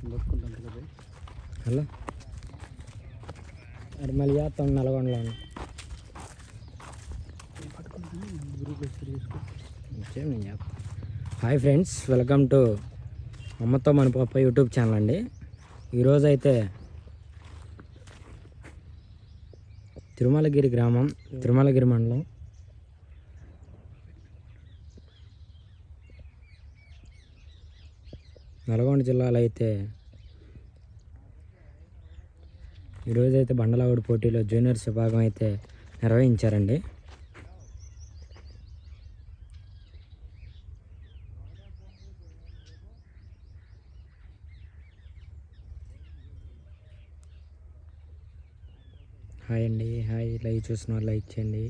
Hello అది మళ్ళీ చేస్తాం నల్గొండలో. హాయ్ ఫ్రెండ్స్ వెల్కమ్ టు అమ్మతో మన పాప యూట్యూబ్ ఛానల్ అండి. ఈరోజు అయితే తిరుమలగిరి గ్రామం తిరుమలగిరి మండలం. నల్గొండ జిల్లాలో అయితే ఈరోజు అయితే బండలావుడి పోటీలో జూనియర్స్ విభాగం అయితే నిర్వహించారండి. హాయ్ అండి హాయ్. లైవ్ చూసిన వాళ్ళు లైక్ చేయండి.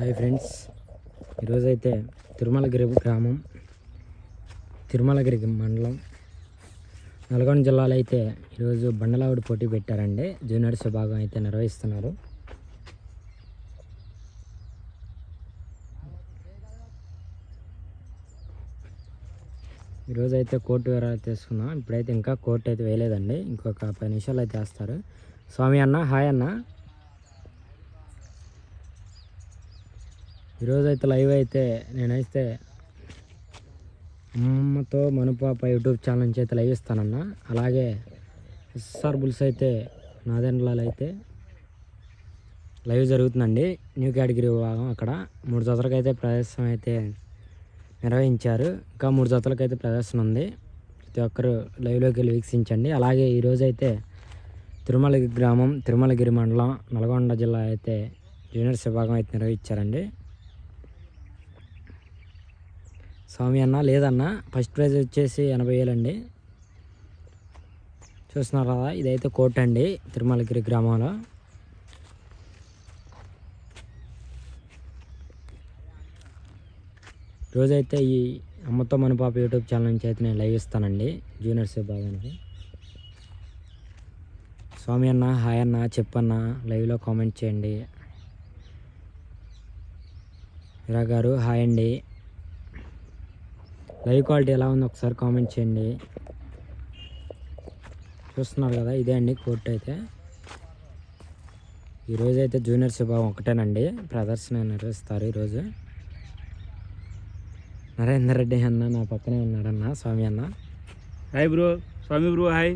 Hi friends. ఈరోజైతే తిరుమలగిరి గ్రామం తిరుమలగిరి మండలం. నల్గొండ జిల్లాలో అయితే ఈరోజు బండలావుడి పోటీ పెట్టారండి. జూనియర్స్ విభాగం అయితే నిర్వహిస్తున్నారు. ఈరోజు అయితే కోర్టు వివరాలు తీసుకున్నాం ఇప్పుడైతే ఇంకా కోర్టు అయితే వేయలేదండి. ఇంకొక పది నిమిషాలు అయితే వేస్తారు. స్వామి అన్న హాయ్ అన్న. ఈరోజు అయితే లైవ్ అయితే నేనైతే అమ్మతో మనుపాప యూట్యూబ్ ఛానల్ నుంచి అయితే లైవ్ ఇస్తానన్న. అలాగే ఎస్ఆర్ బుల్స్ అయితే నాదెండ్లలో అయితే లైవ్ జరుగుతుందండి. న్యూ కేటగిరీ విభాగం అక్కడ. మూడు జతలకు అయితే ప్రదర్శన అయితే నిర్వహించారు. ఇంకా మూడు జతలకు అయితే ప్రదర్శన ఉంది. ప్రతి ఒక్కరు లైవ్లోకి వెళ్ళి వీక్షించండి. అలాగే ఈరోజు అయితే తిరుమలగిరి గ్రామం తిరుమలగిరి మండలం నల్గొండ జిల్లా అయితే జూనియర్స్ విభాగం అయితే నిర్వహించారండి. స్వామి అన్న లేదన్న. ఫస్ట్ ప్రైజ్ వచ్చేసి ఎనభై వేలు అండి చూస్తున్నారు కదా ఇదైతే కోట అండి తిరుమలగిరి గ్రామంలో. రోజైతే ఈ అమ్మతో మన పాప యూట్యూబ్ ఛానల్ నుంచి అయితే నేను లైవ్ ఇస్తానండి జూనియర్స్ విభాగానికి. స్వామి అన్న హాయ్ అన్న చెప్పన్న లైవ్లో కామెంట్ చేయండి. ఇరా గారు హాయ్ అండి. లైవ్ క్వాలిటీ ఎలా ఉందో ఒకసారి కామెంట్ చేయండి. చూస్తున్నారు కదా ఇదే అండి కోర్టు అయితే. ఈరోజు అయితే జూనియర్స్ విభాగం ఒకటేనండి. ప్రదర్శన నిర్వహిస్తారు ఈరోజు. నరేందర్ రెడ్డి అన్న నా పక్కనే ఉన్నాడన్న స్వామి అన్న. Hi bro Swami bro hi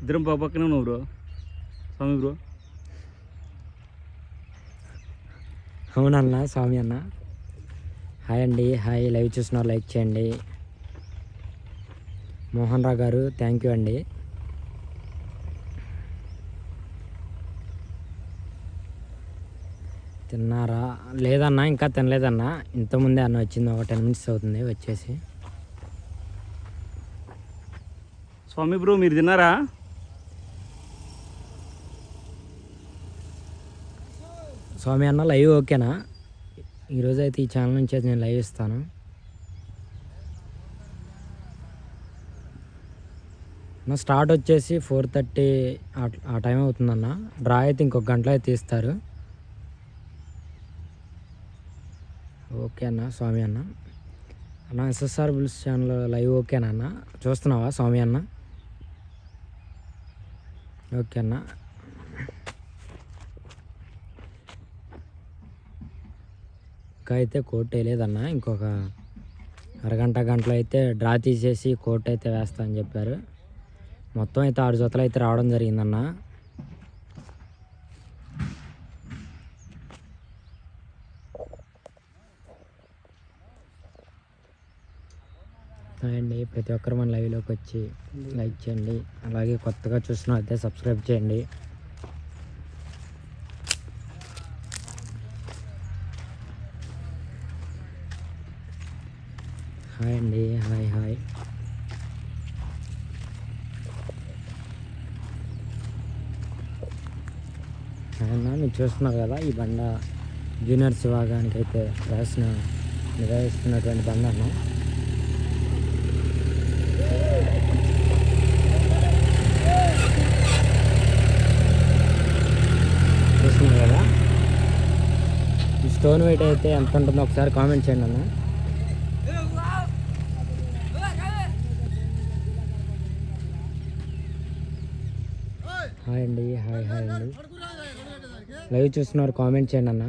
ఇద్దరం పక్కనే ఉన్నావు బ్రో స్వామి బ్రో అవునన్న స్వామి అన్న. హాయ్ అండి హాయ్. లైవ్ చూస్తున్నారు లైక్ చేయండి. మోహన్ రావు గారు థ్యాంక్ యూ అండి. తిన్నారా? లేదన్నా ఇంకా తినలేదన్నా. ఇంతకుముందే అన్న వచ్చింది ఒక టెన్ మినిట్స్ అవుతుంది వచ్చేసి. స్వామి బ్రో మీరు తిన్నారా? స్వామి అన్న లైవ్ ఓకేనా? ఈరోజు అయితే ఈ ఛానల్ నుంచి అయితే నేను లైవ్ ఇస్తాను. నా స్టార్ట్ వచ్చేసి ఫోర్ థర్టీ ఆ టైం అవుతుందన్న. డ్రా అయితే ఇంకొక గంటలో అయితే తీస్తారు. ఓకే అన్న స్వామి అన్న. అన్న ఎస్ఎస్ఆర్ బుల్స్ ఛానల్ లైవ్ ఓకేనా అన్న? చూస్తున్నావా స్వామి అన్న? ఓకే అన్న. ఇంకా అయితే కోట్ వేయలేదన్న ఇంకొక అరగంట గంటలో అయితే డ్రా తీసేసి కోట్ అయితే వేస్తా అని చెప్పారు. మొత్తం అయితే ఆరు జతలు అయితే రావడం జరిగిందన్న. అండి ప్రతి ఒక్కరు మన లైవ్లోకి వచ్చి లైక్ చేయండి. అలాగే కొత్తగా చూసిన అయితే సబ్స్క్రైబ్ చేయండి. హాయ్ అండి హాయ్ హాయ్ అన్న మీరు చూస్తున్నారు కదా ఈ బండ జూనియర్స్ విభాగానికి అయితే ప్రదర్శన నిర్వహిస్తున్నటువంటి బండను. చూస్తున్నారు కదా. ఈ స్టోన్ వెయిట్ అయితే ఎంత ఉంటుందో ఒకసారి కామెంట్ చేయండి అన్న. హాయ్ అండి హాయ్ హాయ్ అండి. లైవ్ చూస్తున్నారు కామెంట్ చేయండి అన్న.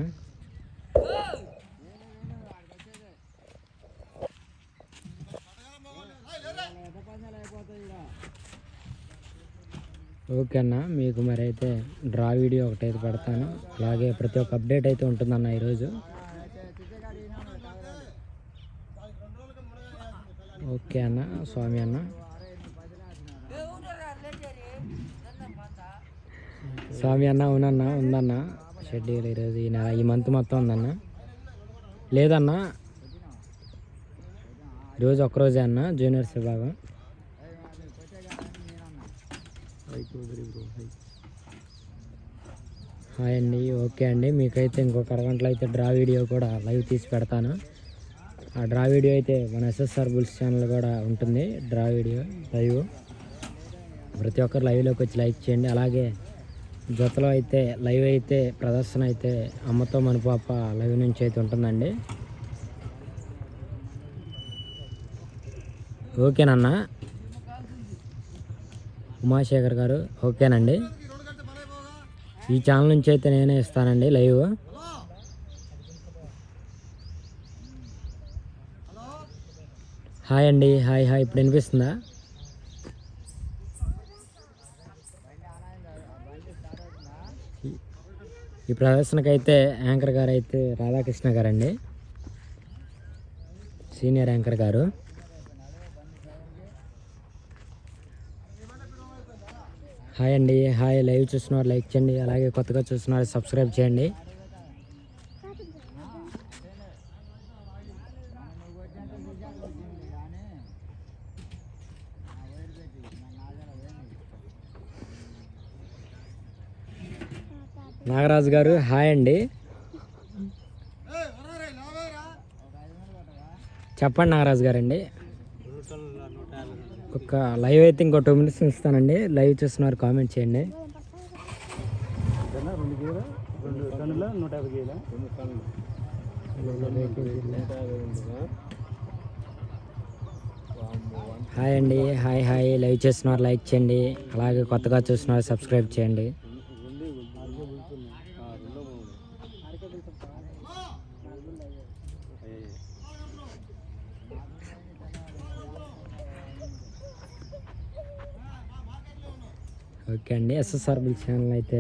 ఓకే అన్న మీకు మరి అయితే డ్రా వీడియో ఒకటైతే పెడతాను. అలాగే ప్రతి ఒక్క అప్డేట్ అయితే ఉంటుందన్న ఈరోజు. ఓకే అన్న స్వామి అన్న. స్వామి అన్న అవునన్న ఉందన్న. షెడ్యూల్ ఈరోజు ఈ నెల ఈ మంత్ మొత్తం ఉందన్న. లేదన్న. ఈరోజు ఒక్కరోజే అన్న జూనియర్స్ విభాగం. హాయ్ అండి ఓకే అండి. మీకైతే ఇంకొక అరగంటలో అయితే డ్రా వీడియో కూడా లైవ్ తీసి పెడతాను. ఆ డ్రా వీడియో అయితే మన ఎస్ఎస్ఆర్ బుల్స్ ఛానల్ కూడా ఉంటుంది. డ్రా వీడియో లైవ్ ప్రతి ఒక్కరు లైవ్లోకి వచ్చి లైక్ చేయండి. అలాగే జతలో అయితే లైవ్ అయితే ప్రదర్శన అయితే అమ్మతో మన పాప లైవ్ నుంచి అయితే ఉంటుందండి. ఓకేనన్నా? ఉమాశేఖర్ గారు ఓకేనండి. ఈ ఛానల్ నుంచి అయితే నేనే ఇస్తానండి లైవ్. హాయ్ అండి హాయ్ హాయ్ ఇప్పుడు వినిపిస్తుందా? ఈ ప్రదర్శనకైతే యాంకర్ గారు అయితే రాధాకృష్ణ గారండి. సీనియర్ యాంకర్ గారు. హాయ్ అండి. హాయ్. లైవ్ చూస్తున్నారు లైక్ చేయండి. అలాగే కొత్తగా చూస్తున్నారు సబ్స్క్రైబ్ చేయండి. నాగరాజు గారు హాయ్ అండి. చెప్పండి నాగరాజు గారండి. ఒక లైవ్ అయితే ఇంకో టూ మినిట్స్ ఇస్తానండి లైవ్ చూస్తున్నారు కామెంట్ చేయండి. హాయ్ అండి హాయ్ హాయ్. లైవ్ చేస్తున్నారు లైక్ చేయండి. అలాగే కొత్తగా చూస్తున్నారు సబ్స్క్రైబ్ చేయండి. ఓకే అండి ఎస్ఎస్ఆర్ బిల్ ఛానల్ అయితే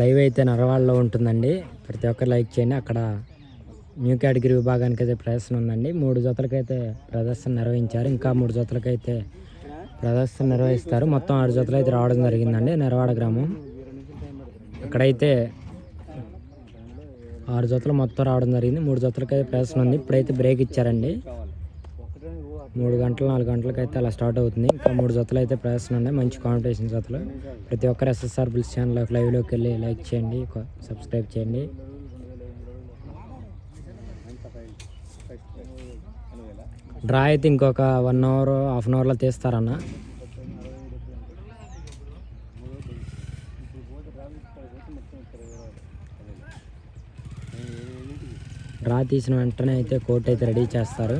లైవ్ అయితే నరవాళ్ళలో ఉంటుందండి. ప్రతి ఒక్కరు లైక్ చేయండి. అక్కడ న్యూ కేటగిరీ విభాగానికి అయితే ప్రదర్శన ఉందండి. మూడు జతలకైతే ప్రదర్శన నిర్వహించారు. ఇంకా మూడు జతలకైతే ప్రదర్శన నిర్వహిస్తారు. మొత్తం ఆరు జతలు అయితే రావడం జరిగిందండి. నెరవాడ గ్రామం. ఇక్కడైతే ఆరు జతలు మొత్తం రావడం జరిగింది మూడు జతలకైతే ప్రదర్శన ఉంది. ఇప్పుడైతే బ్రేక్ ఇచ్చారండి. మూడు గంటలు నాలుగు గంటలకైతే అలా స్టార్ట్ అవుతుంది. ఇంకా మూడు జతలు అయితే ప్రదర్శన ఉన్నాయి మంచి కాంపిటీషన్ జతలు. ప్రతి ఒక్కరు ఎస్ఎస్ఆర్ బిల్స్ ఛానల్ లైవ్లోకి వెళ్ళి లైక్ చేయండి సబ్స్క్రైబ్ చేయండి. డ్రా అయితే ఇంకొక వన్ అవర్ హాఫ్ అన్ అవర్లో తీస్తారన్న. డ్రా తీసిన వెంటనే అయితే కోర్ట్ అయితే రెడీ చేస్తారు.